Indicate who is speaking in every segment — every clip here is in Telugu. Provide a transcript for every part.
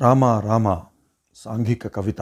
Speaker 1: రామ రామ సాంఘిక కవిత.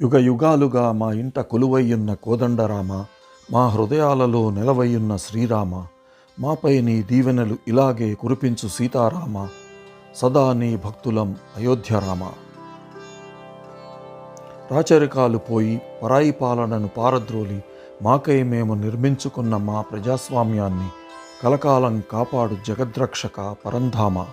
Speaker 1: యుగ యుగాలుగా మా ఇంట కొలువయ్యున్న కోదండరామ మా హృదయాలలో నిలవయ్యున్న శ్రీరామ మాపై నీ దీవెనలు ఇలాగే కురిపించు సీతారామ సదా నీ భక్తులం అయోధ్యరామ. రాచరికాలు పోయి పరాయి పాలనను పారద్రోలి మాకై మేము నిర్మించుకున్న మా ప్రజాస్వామ్యాన్ని కలకాలం కాపాడు జగద్రక్షక పరంధామ.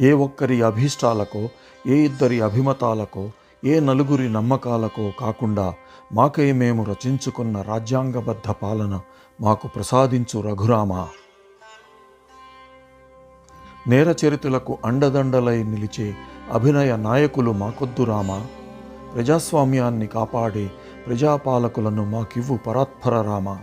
Speaker 1: ఏ ఒక్కరి అభీష్టాలకో ఏ ఇద్దరి అభిమతాలకో ఏ నలుగురి నమ్మకాలకో కాకుండా మాకై మేము రచించుకున్న రాజ్యాంగబద్ధ పాలన మాకు ప్రసాదించు రఘురామ. నేరచరితులకు అండదండలై నిలిచే అభినయ నాయకులు మాకొద్దు రామ. ప్రజాస్వామ్యాన్ని కాపాడే ప్రజాపాలకులను మాకివ్వు పరాత్పర రామ.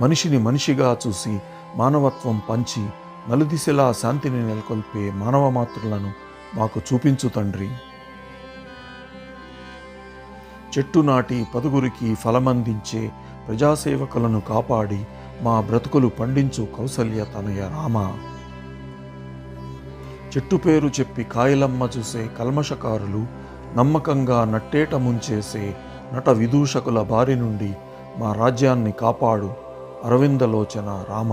Speaker 1: మనిషిని మనిషిగా చూసి మానవత్వం పంచి నలుదిశలా శాంతిని నెలకొల్పే మానవ మాతృలను మాకు చూపించు తండ్రి. చెట్టు నాటి పదుగురికి ఫలమందించే ప్రజాసేవకులను కాపాడి మా బ్రతుకులు పండించు కౌసల్య తనయ రామ. చెట్టు పేరు చెప్పి కాయలమ్మ చూసే కల్మషకారులు నమ్మకంగా నట్టేట ముంచేసే నట విదూషకుల బారి నుండి మా రాజ్యాన్ని కాపాడు అరవిందలోచన రామ.